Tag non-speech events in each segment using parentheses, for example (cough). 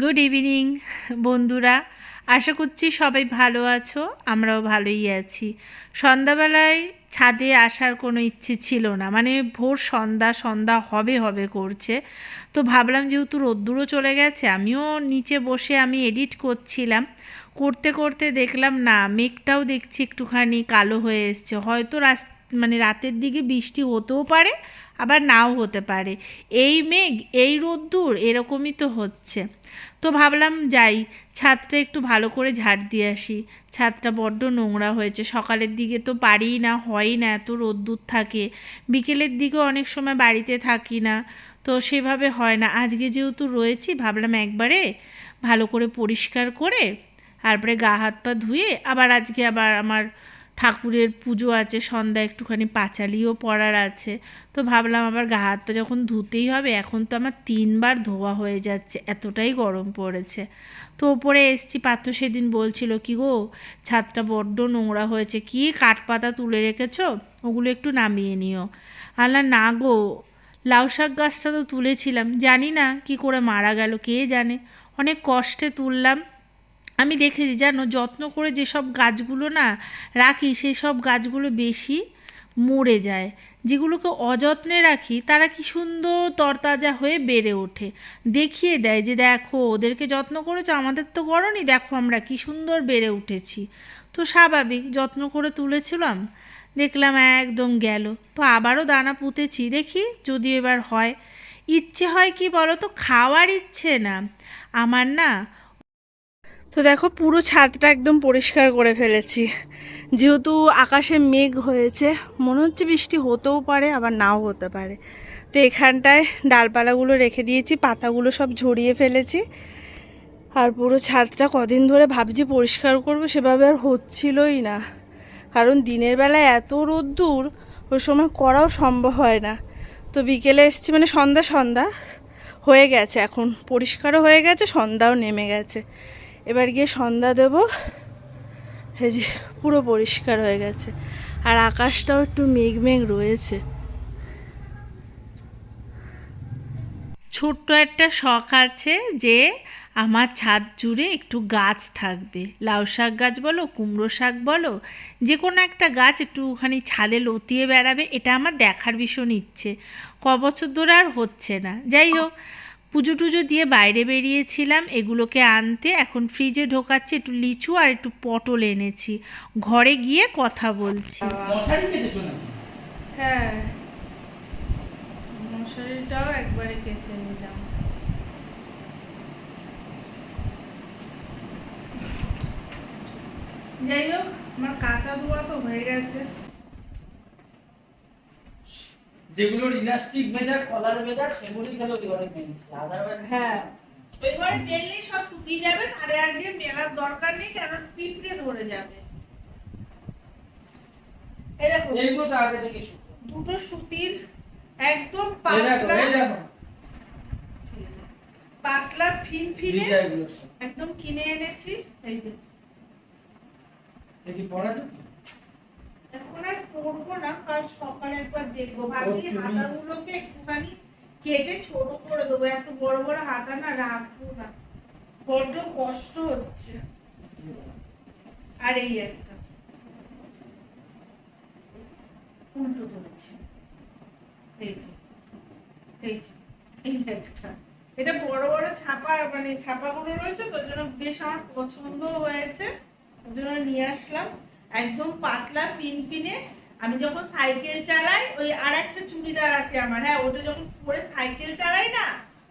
Good evening বন্ধুরা। আশা করছি সবাই ভালো আছো, আমরাও ভালোই আছি। সন্ধ্যাবেলায় ছাদে আসার কোনো ইচ্ছে ছিল না মানে ভোর সন্ধ্যা সন্ধ্যা হবে হবে করছে। তো ভাবলাম যেহেতু রোদ্দুরও চলে গেছে, আমিও নিচে বসে আমি এডিট করছিলাম। করতে করতে দেখলাম না, মেঘটাও দেখছি একটুখানি কালো হয়ে এসছে। হয়তো রাস মানে রাতের দিকে বৃষ্টি হতেও পারে, আবার নাও হতে পারে। এই মেঘ, এই রোদ্দুর এরকমই তো হচ্ছে। তো ভাবলাম যাই, ছাদটা একটু ভালো করে ঝাড় দিয়ে আসি। ছাদটা বড্ড নোংরা হয়েছে, সকালের দিকে তো পারিই না, হয়ই না এত রোদ্দুর থাকে। বিকেলের দিকে অনেক সময় বাড়িতে থাকি না, তো সেভাবে হয় না। আজকে যেহেতু রয়েছি, ভাবলাম একবারে ভালো করে পরিষ্কার করে, তারপরে গা হাত পা ধুয়ে আবার আজকে আবার আমার ঠাকুরের পুজো আছে সন্ধ্যা একটুখানি পাঁচালিও পড়ার আছে। তো ভাবলাম আবার গা হাত পা যখন ধুতেই হবে, এখন তো আমার তিনবার ধোয়া হয়ে যাচ্ছে, এতটাই গরম পড়েছে। তো ওপরে এসছি, পাত্র সেদিন বলছিল, কি গো, ছাদটা বড্ড নোংরা হয়েছে, কি কাঠপাতা তুলে রেখেছো? ওগুলো একটু নামিয়ে নিও। আল্লাহ, না গো, লাউ শাক গাছটা তো তুলেছিলাম, জানি না কি করে মারা গেল, কে জানে? অনেক কষ্টে তুললাম আমি দেখেছি, জানো, যত্ন করে যেসব গাছগুলো না রাখি সেই সব গাছগুলো বেশি মরে যায়। যেগুলোকে অযত্নে রাখি, তারা কি সুন্দর তরতাজা হয়ে বেড়ে ওঠে। দেখিয়ে দেয় যে, দেখো, ওদেরকে যত্ন করেছ, আমাদের তো গরমই দেখো আমরা কি সুন্দর বেড়ে উঠেছি। তো স্বাভাবিক, যত্ন করে তুলেছিলাম, দেখলাম একদম গেল। তো আবারও দানা পুঁতেছি, দেখি যদি এবার হয়। ইচ্ছে হয় কি বলো তো, খাওয়ার ইচ্ছে না। আমার না তো দেখো পুরো ছাদটা একদম পরিষ্কার করে ফেলেছি। যেহেতু আকাশে মেঘ হয়েছে, মনে হচ্ছে বৃষ্টি হতেও পারে, আবার নাও হতে পারে। তো এখানটায় ডালপালাগুলো রেখে দিয়েছি, পাতাগুলো সব ঝরিয়ে ফেলেছি। আর পুরো ছাদটা কদিন ধরে ভাবছি পরিষ্কার করব, সেভাবে আর হচ্ছিলই না। কারণ দিনের বেলা এত রোদ্দুর, ওই সময় করাও সম্ভব হয় না। তো বিকেলে এসছি মানে সন্ধ্যা সন্ধ্যা হয়ে গেছে এখন। পরিষ্কারও হয়ে গেছে, সন্ধ্যাও নেমে গেছে। এবার গিয়ে সন্ধ্যা দেব। এই যে পুরো পরিষ্কার হয়ে গেছে। আর আকাশটাও একটু মেঘ মেঘ রয়েছে। ছোট্ট একটা শখ আছে যে আমার ছাদ জুড়ে একটু গাছ থাকবে। লাউ শাক গাছ বলো, কুমড়ো শাক বলো, যে কোনো একটা গাছ একটু একটুখানি ছাদে লতিয়ে বেড়াবে, এটা আমার দেখার ভীষণ ইচ্ছে। ক বছর ধরে আর হচ্ছে না। যাই হোক পুজো টুজো দিয়ে বাইরে বেরিয়েছিলাম। এগুলোকে আনতে এখন ফ্রিজে ঢোকাচ্ছি একটু লিচু আর একটু পটল এনেছি। ঘরে গিয়ে কথা বলছি। হ্যাঁ। মশারিটাও একবারে কেচে নিলাম। যাই হোক আমার কাঁচা ধোয়া তো হয়ে গেছে। যেগুলোর ইলাস্টিক মেজার কলার মেজার সেগুলি খেলে অনেক আদারওয়াইজ হ্যাঁ। এবারে মেললেই সব শুকিয়ে যাবে তারে আর গিয়ে মেলার দরকার নেই কারণ পিঁপড়ে ধরে যাবে। এই দেখো এইগুলো তো আগে থেকে শুকনো। দুটো সুতির একদম এই দেখো পাতলা এই দেখো পাতলা ফিনফিনে একদম কিনে এনেছি এই যে। দেখি পড়া তো? এখন আর পরবো না কাল সকালে একবার দেখব। হাতাগুলোকে একটুখানি কেটে ছোট করে দেবো। এত বড় বড় হাতা না রাখব না। বড্ড কষ্ট হচ্ছে। আর এই একটা। উল্টো ধরেছে। এই যে এই এই একটা। এটা বড় বড় ছাপা মানে ছাপাগুলো রয়েছে তো জন্য বেশ আমার পছন্দ হয়েছে। ওই জন্য নিয়ে আসলাম। একদম পাতলা পিন পিনে আমি যখন সাইকেল চালাই, ওই আর একটা চুড়িদার আছে আমার হ্যাঁ ওটা যখন পরে সাইকেল চালাই না,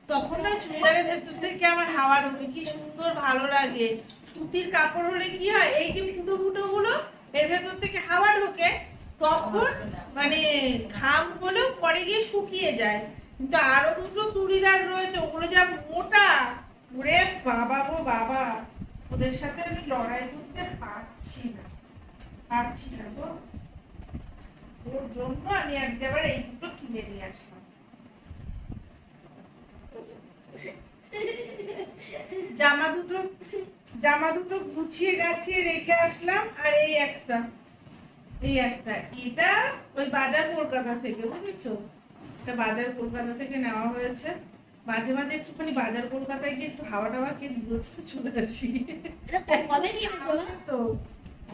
তখন না চুড়িদারের ভেতর থেকে আমার হাওয়া ঢোকে, কি সুন্দর ভালো লাগে। সুতির কাপড় হলে কি হয়, এই যে ফুটো ফুটো গুলো এর ভেতর থেকে হাওয়া ঢোকে, তখন মানে ঘাম হলেও পরে গিয়ে শুকিয়ে যায়। কিন্তু আরও দুটো চুড়িদার রয়েছে, ওগুলো যা মোটা। ওরে বাবা গো বাবা, ওদের সাথে আমি লড়াই করতে পারছি না। না গো ওর জন্য আমি আজকে আবার এই দুটো কিনে নিয়ে আসলাম। জামা দুটো জামা দুটো গুছিয়ে গাছিয়ে রেখে আসলাম আর এই একটা এই একটা। এটা ওই বাজার কলকাতা থেকে বুঝেছ? এটা বাজার কলকাতা থেকে নেওয়া হয়েছে। মাঝে মাঝে একটুখানি বাজার কলকাতায় গিয়ে একটু হাওয়া টাওয়া খেয়ে ঘুরে চলে আসি? তো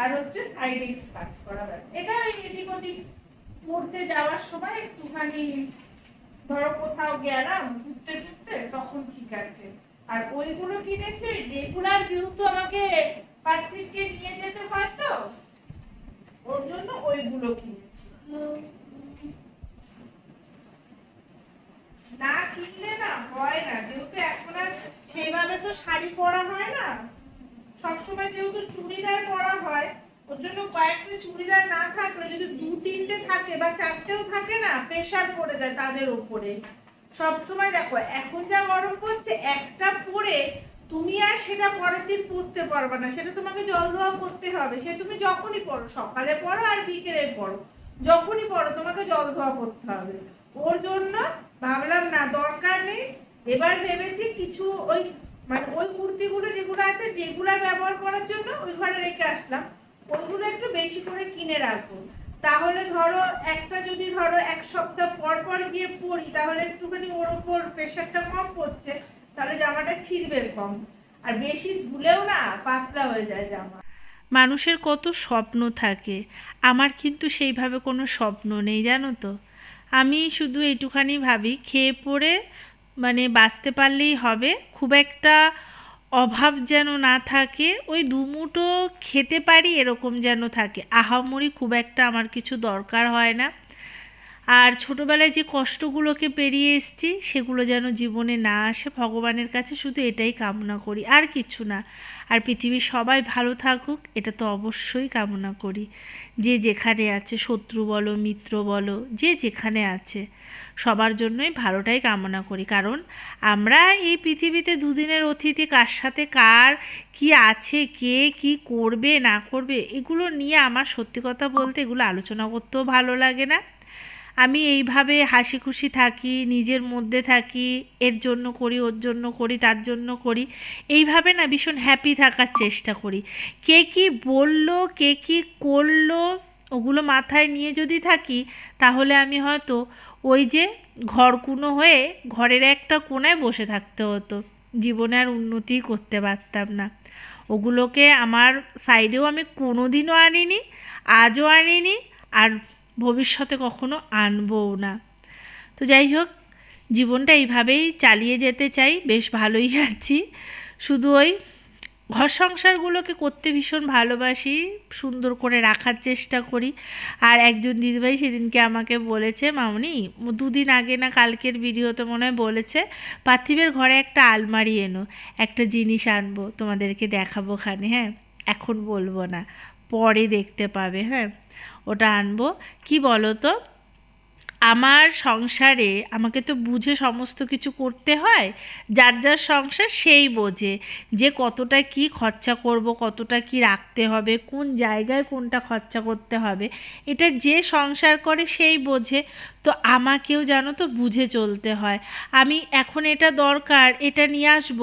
আর হচ্ছে সাইডে কাজ করা এটা ওই এদিক ওদিক পড়তে যাওয়ার সময় একটুখানি ধরো কোথাও গেলাম, ঘুরতে টুরতে, তখন ঠিক আছে। আর ওইগুলো কিনেছে রেগুলার যেহেতু আমাকে পাত্রিককে নিয়ে যেতে হয় তো ওর জন্য ওইগুলো কিনেছি। না কিনলে না হয় না, যেহেতু এখন আর সেইভাবে তো শাড়ি পরা হয় না। সবসময় যেহেতু চুড়িদার পরা হয়, ওর জন্য কয়েকটা চুড়িদার না থাকলে যদি দু তিনটে থাকে বা চারটেও থাকে না প্রেশার পড়ে যায় তাদের উপরে। সব সময় দেখো, এখন যা গরম পড়ছে, একটা পরে তুমি আর সেটা পরের দিন পরতে পারবে না। সেটা তোমাকে জল ধোয়া করতে হবে। সে তুমি যখনই পড়ো সকালে পড়ো আর বিকেলে পড়ো যখনই পড়ো তোমাকে জল ধোয়া করতে হবে। ওর জন্য ভাবলাম না, দরকার নেই। এবার ভেবেছি কিছু ওই মানে ওই কুর্তিগুলো যেগুলো আছে রেগুলার ব্যবহার করার জন্য ওই ঘরে রেখে আসলাম। ওইগুলো একটু বেশি করে কিনে রাখব। তাহলে ধরো একটা যদি ধরো এক সপ্তাহ পর পর গিয়ে পরি, তাহলে একটুখানি ওর ওপর প্রেশারটা কম পড়ছে, তাহলে জামাটা ছিঁড়বে কম। আর বেশি ধুলেও না পাতলা হয়ে যায় জামা। মানুষের কত স্বপ্ন থাকে। আমার কিন্তু সেইভাবে কোনো স্বপ্ন নেই, জানো তো। আমি শুধু এইটুখানি ভাবি, খেয়ে পড়ে মানে বাঁচতে পারলেই হবে। খুব একটা অভাব যেন না থাকে, ওই দুমুটো খেতে পারি এরকম যেন থাকে। আহামরি খুব একটা আমার কিছু দরকার হয় না। আর ছোটোবেলায় যে কষ্টগুলোকে পেরিয়ে এসছি, সেগুলো যেন জীবনে না আসে, ভগবানের কাছে শুধু এটাই কামনা করি, আর কিছু না। আর পৃথিবীর সবাই ভালো থাকুক, এটা তো অবশ্যই কামনা করি। যে যেখানে আছে, শত্রু বলো, মিত্র বলো, যে যেখানে আছে, সবার জন্যই ভালোটাই কামনা করি। কারণ আমরা এই পৃথিবীতে দুদিনের অতিথি, কার সাথে কার, কি আছে, কে কি করবে, না করবে, এগুলো নিয়ে আমার সত্যি কথা বলতে এগুলো আলোচনা করতেও ভালো লাগে না। আমি এইভাবে হাসি খুশি থাকি, নিজের মধ্যে থাকি, এর জন্য করি, ওর জন্য করি, তার জন্য করি, এইভাবে না ভীষণ হ্যাপি থাকার চেষ্টা করি। কে কি বলল, কে কি করল, ওগুলো মাথায় নিয়ে যদি থাকি, তাহলে আমি হয়তো ওই যে ঘরকুনো হয়ে ঘরের একটা কোনায় বসে থাকতে হতো। জীবনে আর উন্নতি করতে পারতাম না। ওগুলোকে আমার সাইডেও আমি কোনো দিনও আনিনি, আজও আনিনি, আর ভবিষ্যতে কখনো আনবও না। তো যাই হোক, জীবনটা এইভাবেই চালিয়ে যেতে চাই, বেশ ভালোই আছি। শুধু ওই ঘর সংসারগুলোকে করতে ভীষণ ভালোবাসি, সুন্দর করে রাখার চেষ্টা করি। আর একজন দিদিভাই সেদিনকে আমাকে বলেছে, মামনি, দুদিন আগে না কালকের ভিডিওতে মনে হয় বলেছে, পার্থিবের ঘরে একটা আলমারি এনো, একটা জিনিস আনব, তোমাদেরকে দেখাবো খানে হ্যাঁ? এখন বলব না, পরে দেখতে পাবে হ্যাঁ? ওটা আনব। কি বলো তো আমার সংসারে আমাকে তো বুঝে সমস্ত কিছু করতে হয়, যার যার সংসার সেই বোঝে যে কতটা কি খরচা করব, কতটা কি রাখতে হবে, কোন জায়গায় কোনটা খরচা করতে হবে, এটা যে সংসার করে সেই বোঝে। তো আমাকেও জানো তো বুঝে চলতে হয়। আমি এখন এটা দরকার, এটা নিয়ে আসব,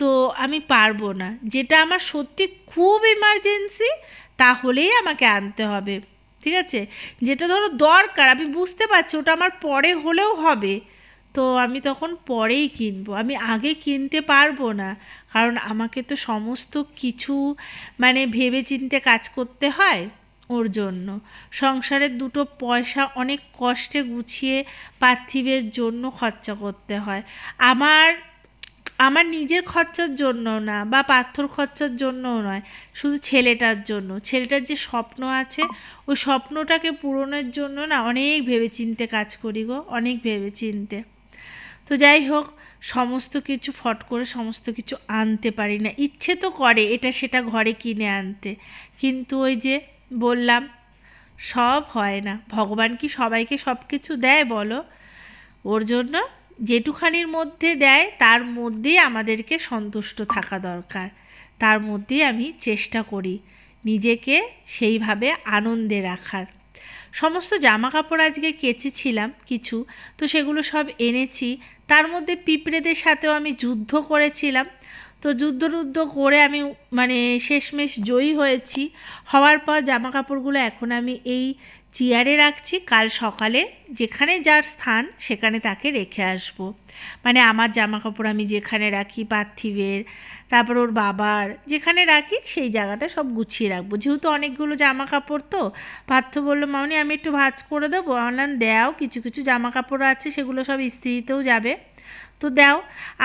তো আমি পারব না। যেটা আমার সত্যি খুব ইমার্জেন্সি তাহলেই আমাকে আনতে হবে। ঠিক আছে? যেটা ধরো দরকার, আমি বুঝতে পারছি, ওটা আমার পরে হলেও হবে। তো আমি তখন পরেই কিনবো। আমি আগে কিনতে পারব না। কারণ আমাকে তো সমস্ত কিছু মানে ভেবে চিনতে কাজ করতে হয় ওর জন্য। সংসারের দুটো পয়সা অনেক কষ্টে গুছিয়ে পার্থিবের জন্য খরচা করতে হয়। আমার আমার নিজের খরচার জন্য না বা পাথর খরচার জন্যও নয়, শুধু ছেলেটার জন্য। ছেলেটার যে স্বপ্ন আছে, ওই স্বপ্নটাকে পূরণের জন্য না অনেক ভেবেচিন্তে কাজ করি গো, অনেক ভেবেচিন্তে। তো যাই হোক, সমস্ত কিছু ফট করে সমস্ত কিছু আনতে পারি না। ইচ্ছে তো করে এটা সেটা ঘরে কিনে আনতে। কিন্তু ওই যে বললাম, সব হয় না। ভগবান কি সবাইকে সব কিছু দেয় বলো? ওর জন্য যেটুখানির মধ্যে দেয়, তার মধ্যেই আমাদেরকে সন্তুষ্ট থাকা দরকার। তার মধ্যেই আমি চেষ্টা করি নিজেকে সেইভাবে আনন্দে রাখার। সমস্ত জামা কাপড় আজকে কেচেছিলাম কিছু, তো সেগুলো সব এনেছি। তার মধ্যে পিঁপড়েদের সাথেও আমি যুদ্ধ করেছিলাম। তো যুদ্ধ টুদ্ধ করে আমি মানে শেষমেশ জয়ী হয়েছি। হওয়ার পর জামা কাপড়গুলো এখন আমি এই চেয়ারে রাখছি, কাল সকালে যেখানে যার স্থান সেখানে তাকে রেখে আসব। মানে আমার জামা কাপড় আমি যেখানে রাখি, পার্থিবের, তারপর ওর বাবার যেখানে রাখি সেই জায়গাটা সব গুছিয়ে রাখব। যেহেতু অনেকগুলো জামা কাপড় তো, পার্থ বলল, মামনি, আমি একটু ভাজ করে দেবো অনলাইন দেও কিছু কিছু জামা কাপড় আছে, সেগুলো সব ইস্ত্রিতেও যাবে। তো দাও,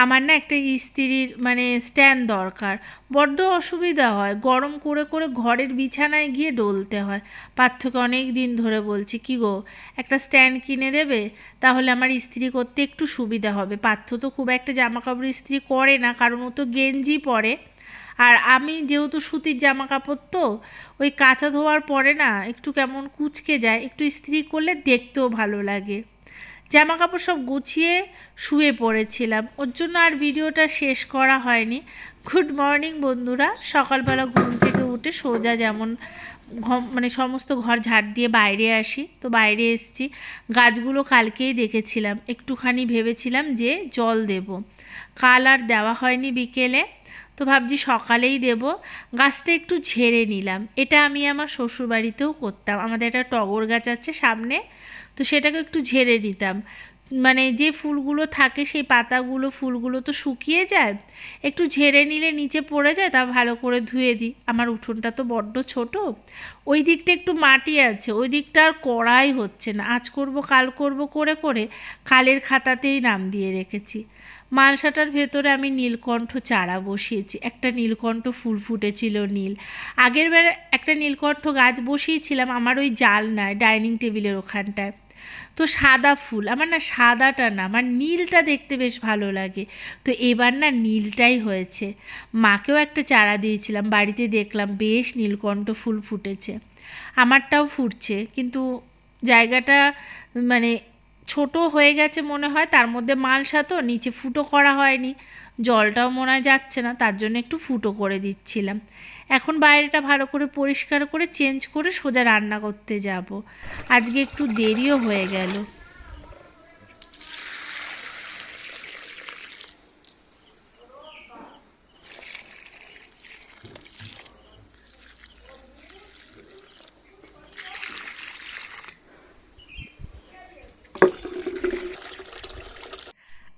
আমার না একটা ইস্ত্রির মানে স্ট্যান্ড দরকার। বড্ড অসুবিধা হয়, গরম করে করে ঘরের বিছানায় গিয়ে ডলতে হয়। পার্থকে অনেক দিন ধরে বলছি, কি গো, একটা স্ট্যান্ড কিনে দেবে? তাহলে আমার ইস্ত্রি করতে একটু সুবিধা হবে। পার্থ তো খুব একটা জামা কাপড় ইস্ত্রি করে না, কারণ ও তো গেঞ্জি পরে। আর আমি যেহেতু সুতির জামা কাপড় তো, ওই কাঁচা ধোয়ার পরে না একটু কেমন কুচকে যায়, একটু ইস্ত্রি করলে দেখতেও ভালো লাগে। জামা কাপড় সব গুছিয়ে শুয়ে পড়েছিলাম। ওর জন্য আর ভিডিওটা শেষ করা হয়নি। গুড মর্নিং বন্ধুরা। সকালবেলা ঘুম থেকে উঠে সোজা যেমন মানে সমস্ত ঘর ঝাড় দিয়ে বাইরে আসি, তো বাইরে এসছি। গাছগুলো কালকেই দেখেছিলাম। একটুখানি ভেবেছিলাম যে জল দেব। কাল আর দেওয়া হয়নি বিকেলে, তো ভাবছি সকালেই দেব। গাছটা একটু ঝেড়ে নিলাম। এটা আমি আমার শ্বশুরবাড়িতেও করতাম। আমাদের একটা টগর গাছ আছে সামনে তো সেটাকে একটু ঝেড়ে নিতাম মানে যে ফুলগুলো থাকে সেই পাতাগুলো, ফুলগুলো তো শুকিয়ে যায়, একটু ঝেড়ে নিলে নিচে পড়ে যায়, তা ভালো করে ধুয়ে দিই। আমার উঠোনটা তো বড্ড ছোট, ওই দিকটা একটু মাটি আছে, ওই দিকটা আর করাই হচ্ছে না। আজ করব, কাল করব, করে করে কালের খাতাতেই নাম দিয়ে রেখেছি। মালসাটার ভেতরে আমি নীলকণ্ঠ চারা বসিয়েছি। একটা নীলকণ্ঠ ফুল ফুটেছিল নীল। আগের বার একটা নীলকণ্ঠ গাছ বসিয়েছিলাম, আমার ওই জাল নয় ডাইনিং টেবিলের ওখানটায়। তো সাদা ফুল, আমার না সাদাটা না, আমার নীলটা দেখতে বেশ ভালো লাগে। তো এবার না নীলটাই হয়েছে। মাকেও একটা চারা দিয়েছিলাম, বাড়িতে দেখলাম বেশ নীলকণ্ঠ ফুল ফুটেছে। আমারটাও ফুটছে, কিন্তু জায়গাটা মানে ছোট হয়ে গেছে মনে হয়, তার মধ্যে মালসা তো নিচে ফুটো করা হয়নি। জলটাও মনে হয় যাচ্ছে না, তার জন্য একটু ফুটো করে দিচ্ছিলাম। এখন বাইরেটা ভালো করে পরিষ্কার করে চেঞ্জ করে সোজা রান্না করতে যাব। আজকে একটু দেরিও হয়ে গেল।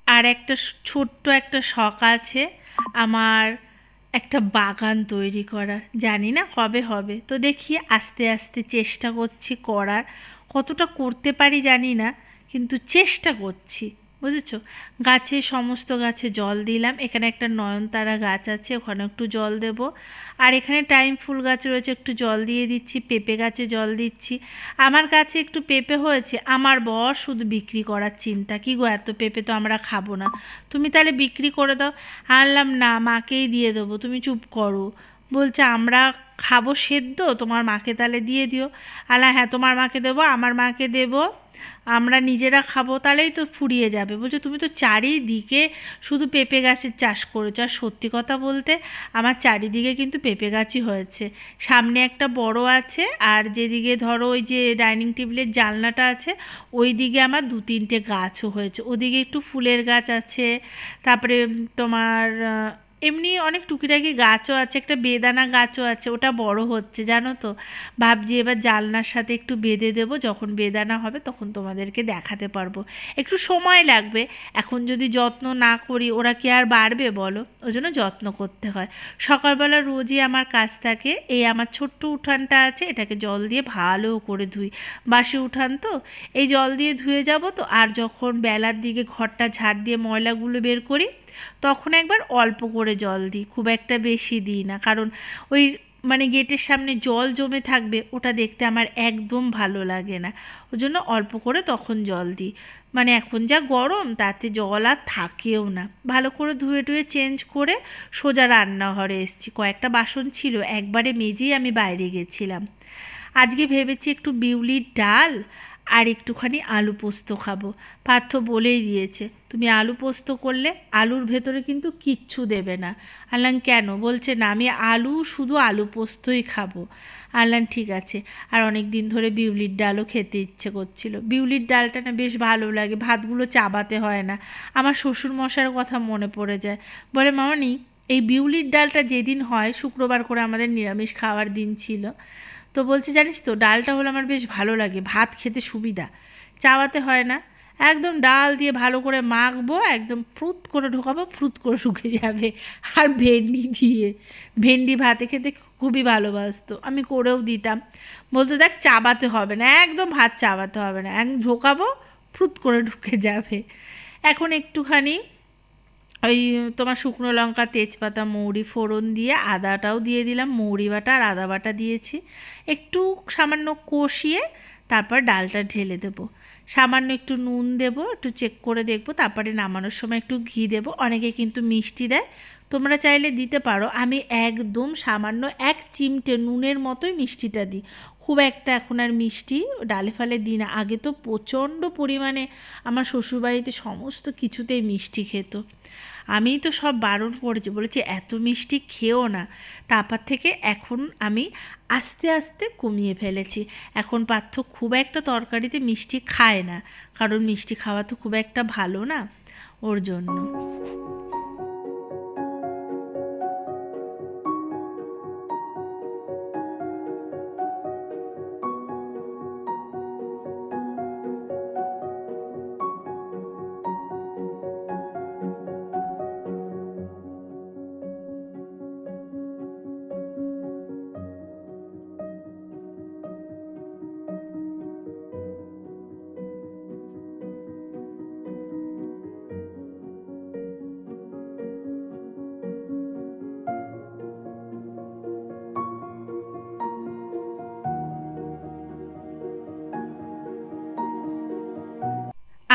আর একটা ছোট্ট একটা শখ আছে। আমার একটা বাগান তৈরি করার। জানি না কবে হবে। তো দেখি আস্তে আস্তে চেষ্টা করছি করার। কতটা করতে পারি জানি না, কিন্তু চেষ্টা করছি। বুঝেছ? গাছে সমস্ত গাছে জল দিলাম। এখানে একটা নয়নতারা গাছ আছে, ওখানে একটু জল দেব। আর এখানে টাইম ফুল গাছ রয়েছে, একটু জল দিয়ে দিচ্ছি, পেঁপে গাছে জল দিচ্ছি। আমার গাছে একটু পেঁপে হয়েছে, আমার বর শুধু বিক্রি করার চিন্তা। কি গো, এত পেঁপে তো আমরা খাব না। তুমি তাহলে বিক্রি করে দাও। আনলাম, না, মাকেই দিয়ে দেবো। তুমি চুপ করো। বলছে, আমরা খাব সেদ্ধ, তোমার মাকে তাহলে দিয়ে দিও। আলা হ্যাঁ তোমার মাকে দেবো, আমার মাকে দেবো, আমরা নিজেরা খাব, তাহলেই তো ফুরিয়ে যাবে। বলছো, তুমি তো চারিদিকে শুধু পেঁপে গাছের চাষ করেছ, আর সত্যি কথা বলতে আমার চারিদিকে কিন্তু পেঁপে গাছই হয়েছে। সামনে একটা বড় আছে, আর যেদিকে ধরো ওই যে ডাইনিং টেবিলের জানলাটা আছে ওই দিকে আমার দু তিনটে গাছও হয়েছে। ওদিকে একটু ফুলের গাছ আছে, তারপরে তোমার এমনি অনেক টুকিটাকি গাছও আছে, একটা বেদানা গাছও আছে, ওটা বড় হচ্ছে, জানো তো? ভাবছি এবার জানলার সাথে একটু বেঁধে দেবো, যখন বেদানা হবে তখন তোমাদেরকে দেখাতে পারব। একটু সময় লাগবে, এখন যদি যত্ন না করি, ওরা কি আর বাড়বে বলো? ওই জন্য যত্ন করতে হয়। সকালবেলা রোজই আমার কাজ থাকে, এই আমার ছোট্ট উঠানটা আছে, এটাকে জল দিয়ে ভালো করে ধুই। বাসি উঠান তো, এই জল দিয়ে ধুয়ে যাব তো, আর যখন বেলার দিকে ঘরটা ঝাড় দিয়ে ময়লাগুলো বের করি তখন একবার অল্প করে জল দিই, খুব একটা বেশি দিই না। কারণ ওই মানে গেটের সামনে জল জমে থাকবে, ওটা দেখতে আমার একদম ভালো লাগে না। ওই জন্য অল্প করে তখন জল দিই। মানে এখন যা গরম, তাতে জল আর থাকেও না। ভালো করে ধুয়ে টুয়ে চেঞ্জ করে সোজা রান্নাঘরে এসেছি। কয়েকটা বাসন ছিল, একবারে মেজেই আমি বাইরে গেছিলাম। আজকে ভেবেছি একটু বিউলির ডাল আর একটুখানি আলু পোস্ত খাব। পার্থ বলেই দিয়েছে, তুমি আলু পোস্ত করলে আলুর ভেতরে কিন্তু কিচ্ছু দেবে না। আনলাম কেন? বলছে, না, আমি আলু, শুধু আলু পোস্তই খাব। আনলাম ঠিক আছে। আর অনেক দিন ধরে বিউলির ডালও খেতে ইচ্ছে করছিল। বিউলির ডালটা না বেশ ভালো লাগে, ভাতগুলো চাবাতে হয় না। আমার শ্বশুর মশার কথা মনে পড়ে যায়। বলে, মামানি, এই বিউলির ডালটা যেদিন হয়, শুক্রবার করে আমাদের নিরামিষ খাওয়ার দিন ছিল। তো বলছে, জানিস তো, ডালটা হলে আমার বেশ ভালো লাগে, ভাত খেতে সুবিধা। চাওয়াতে হয় না, একদম ডাল দিয়ে ভালো করে মাখবো, একদম ফ্রুত করে ঢোকাবো, ফ্রুত করে ঢুকে যাবে। আর ভেন্ডি দিয়ে, ভেন্ডি ভাতে খেতে খুবই ভালোবাসতো, আমি করেও দিতাম। বলতো, দেখ, চাবাতে হবে না, একদম ভাত চাবাতে হবে না, এক ঢোকাবো, ফ্রুত করে ঢুকে যাবে। এখন একটুখানি ওই তোমার শুকনো লঙ্কা, তেজপাতা, মৌরি, ফোড়ন দিয়ে আদাটাও দিয়ে দিলাম। মৌরি বাটা আর আদা বাটা দিয়েছি। একটু সামান্য কষিয়ে তারপর ডালটা ঢেলে দেবো। সামান্য একটু নুন দেব, একটু চেক করে দেখব। তারপরে নামানোর সময় একটু ঘি দেব। অনেকে কিন্তু মিষ্টি দেয়। তোমরা চাইলে দিতে পারো। আমি একদম সামান্য এক চিমটে নুনের মতোই মিষ্টিটা দিই। খুব একটা এখন আর মিষ্টি ডালে ফালে দিই না। আগে তো প্রচণ্ড পরিমাণে আমার শ্বশুরবাড়িতে সমস্ত কিছুতেই মিষ্টি খেত। আমি তো সব বারণ করেছি, বলেছি এত মিষ্টি খেও না। তারপর থেকে এখন আমি আস্তে আস্তে কমিয়ে ফেলেছি। এখন পার্থ খুব একটা তরকারিতে মিষ্টি খায় না, কারণ মিষ্টি খাওয়া তো খুব একটা ভালো না ওর জন্য।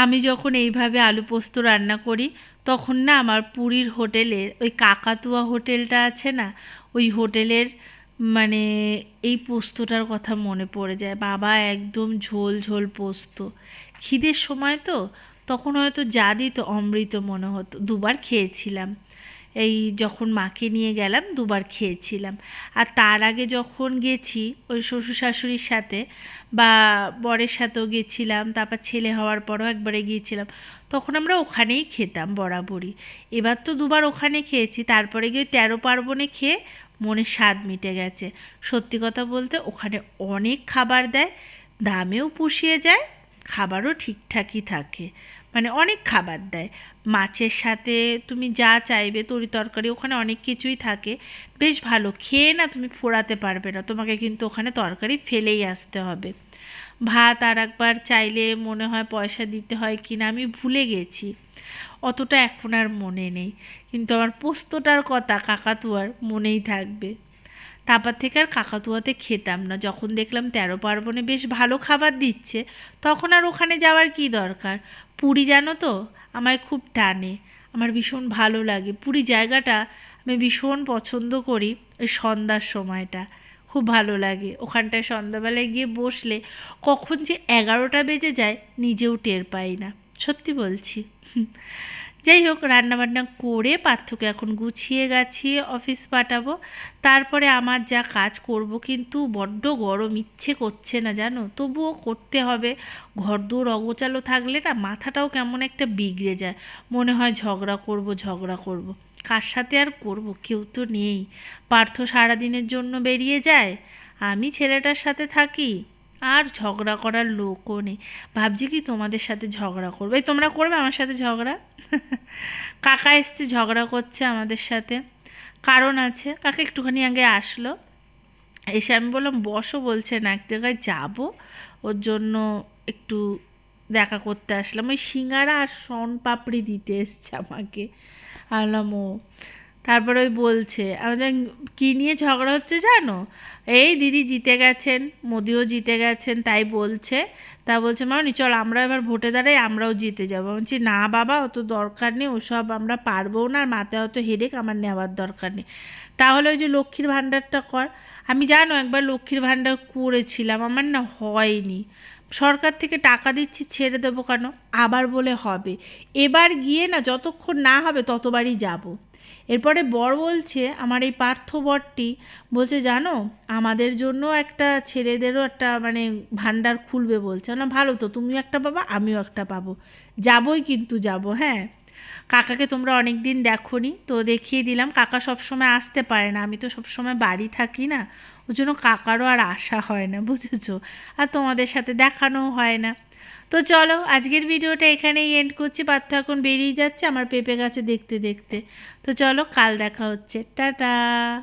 আমি যখন এইভাবে আলু পোস্ত রান্না করি, তখন না আমার পুরীর হোটেলের ওই কাকাতুয়া হোটেলটা আছে না, ওই হোটেলের মানে এই পোস্তটার কথা মনে পড়ে যায়। বাবা একদম ঝোল ঝোল পোস্ত। খিদের সময় তো, তখন হয়তো যা দিত অমৃত মনে হতো। দুবার খেয়েছিলাম। এই যখন মাকে নিয়ে গেলাম, দুবার খেয়েছিলাম। আর তার আগে যখন গেছি, ওই শ্বশুর শাশুড়ির সাথে বা বরের সাথেও গেছিলাম, তারপর ছেলে হওয়ার পরও একবারে গিয়েছিলাম, তখন আমরা ওখানেই খেতাম বরাবরই। এবার তো দুবার ওখানে খেয়েছি, তারপরে গিয়ে তেরো পার্বণে খেয়ে মনের স্বাদ মিটে গেছে। সত্যি কথা বলতে ওখানে অনেক খাবার দেয়, দামেও পুষিয়ে যায়, খাবারও ঠিকঠাকই থাকে। মানে অনেক খাবার দেয়। মাছের সাথে তুমি যা চাইবে, তরি তরকারি, ওখানে অনেক কিছুই থাকে। বেশ ভালো, খেয়ে না তুমি ফোরাতে পারবে না, তোমাকে কিন্তু ওখানে তরকারি ফেলেই আসতে হবে। ভাত আর একবার চাইলে মনে হয় পয়সা দিতে হয় কি না আমি ভুলে গেছি, অতটা এখন আর মনে নেই। কিন্তু আমার পোস্তটার কথা, কাকাতুয়ার, মনেই থাকবে। তারপর থেকে আর কাকাতুয়াতে খেতাম না। যখন দেখলাম তেরো পার্বণে বেশ ভালো খাবার দিচ্ছে, তখন আর ওখানে যাওয়ার কি দরকার? পুরী জানো তো, আমায় খুব টানে। আমার ভীষণ ভালো লাগে। পুরী জায়গাটা আমি ভীষণ পছন্দ করি সন্ধ্যার সময়টা। খুব ভালো লাগে। ওখানটায় সন্ধ্যাবেলায় গিয়ে বসলে কখন যে এগারোটা বেজে যায়, নিজেও টের পাই না। সত্যি বলছি। যাই হোক, রান্নাবান্না করে পার্থকে এখন গুছিয়ে গাছিয়ে অফিস পাঠাবো। তারপরে আমার যা কাজ করব কিন্তু বড্ড গরম, ইচ্ছে করছে না, জানো? তবুও করতে হবে। ঘরদোর অগোচালো থাকলে না মাথাটাও কেমন একটা বিগড়ে যায়। মনে হয় ঝগড়া করব ঝগড়া করব। কার সাথে আর করব? কেউ তো নেই। পার্থ সারাদিনের জন্য বেরিয়ে যায়। আমি ছেলেটার সাথে থাকি। আর ঝগড়া করার লোকও নেই। ভাবছি কি তোমাদের সাথে ঝগড়া করবে। এই তোমরা করবে আমার সাথে ঝগড়া? (laughs) কাকা এসছে, ঝগড়া করছে আমাদের সাথে। কারণ আছে, কাকা একটুখানি আগে আসলো। এসে আমি বললাম, বসো বলছে, না এক জায়গায় যাব। ওর জন্য একটু দেখা করতে আসলাম। ওই সিঙ্গারা আর শন পাপড়ি দিতে এসছে আমাকে। আলাম ও তারপরে ওই বলছে আমি বললাম, কী নিয়ে ঝগড়া হচ্ছে জানো? এই দিদি জিতে গেছেন মোদিও জিতে গেছেন তাই বলছে। তা বলছে মামনি চল আমরা এবার ভোটে দাঁড়াই আমরাও জিতে যাব। বলছি না বাবা অত দরকার নেই ওসব আমরা পারব না আর মাথায় অত হেডেক আমার নেওয়ার দরকার নেই। তাহলে ওই যে লক্ষ্মীর ভাণ্ডারটা কর। আমি জানো একবার লক্ষ্মীর ভাণ্ডার করেছিলাম আমার না হয়নি। সরকার থেকে টাকা দিচ্ছি ছেড়ে দেবো কেন? আবার বলে হবে। এবার গিয়ে না যতক্ষণ না হবে ততবারই যাব। এরপরে বর বলছে, আমার এই পার্থ বরটি বলছে, জানো, আমাদের জন্য একটা ছেলেদেরও একটা মানে ভান্ডার খুলবে বলছে। না ভালো তো, তুমিও একটা পাবা, আমিও একটা পাবো। যাবই কিন্তু যাব হ্যাঁ? কাকাকে তোমরা অনেক দিন দেখোনি, তো দেখিয়ে দিলাম। কাকা সবসময় আসতে পারে না, আমি তো সবসময় বাড়ি থাকি না। ওই জন্য কাকারও আর আসা হয় না, বুঝেছ? আর তোমাদের সাথে দেখানোও হয় না। তো চলো, আজকের ভিডিওটা এখানেই এন্ড করছি। পার্থ এখন বেরিয়ে যাচ্ছে আমার পেঁপে গাছে দেখতে দেখতে। তো চলো, কাল দেখা হচ্ছে। টাটা!